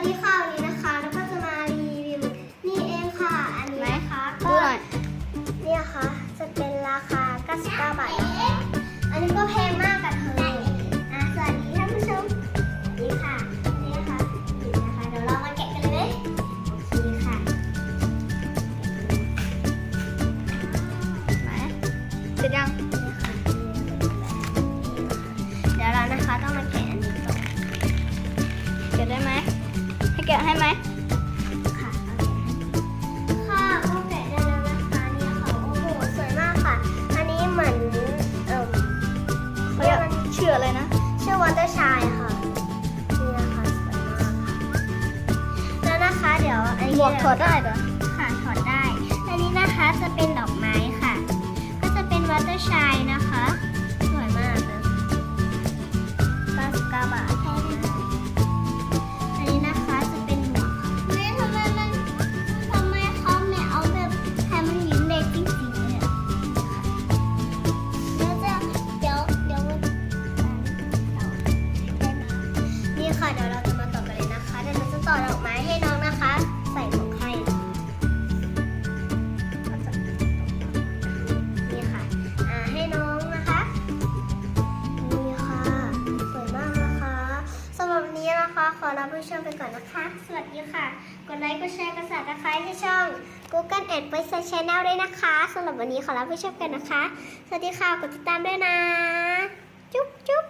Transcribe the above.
วัสดีค่ะวันนี้นะคะแล้วก็จะมารีวิวนี่เองค่ะ อันนี้นะคะดูก็หน่อยเนี่ยค่ะจะเป็นราคา99บาทนะคะอันนี้ก็แพงมากกับเธออะสวัสดีท่านผู้ชมนี่ค่ะนี่นะคะนี่นะคะเดี๋ยวเรามาแกะกันเลยไหมโอเคค่ะไหนเสร็จยัง ให้ไหมค่ะค่ะก็แกะได้แล้วนะคะเนี่ยค่ะโอ้โหสวยมากค่ะ อันนี้เหมือนเอ่อเขาเรียกชื่ออะไรนะ ชื่อวอเตอร์ชายค่ะนี่นะคะสวยมากค่ะแล้วนะคะเดี๋ยวอันหมนี้วกถอดได้เหรอค่ะถอดได้ อันนี้นะคะจะเป็นดอกไม้ค่ะ ก็จะเป็นวอเตอร์ชายนะคะ ค่ะ เดี๋ยวเราจะมาต่อกันเลยนะคะเดี๋ยวเราจะต่อดอกไม้ให้น้องนะคะ ใส่หมวกให้นี่ค่ะอ่าให้น้องนะคะนี่ค่ะสวยมากนะคะสำหรับวันนี้นะคะ ขอลาผู้ชมไปก่อนนะคะ สวัสดีค่ะกดไลค์กดแชร์กดซับสไครต์ที่ช่อง Google a d v o i c e Channel ด้วยนะคะสำหรับวันนี้ขอลาผู้ชมกันนะคะ สวัสดีค่ะกดติดตามด้วยนะ จุ๊บจุ๊บ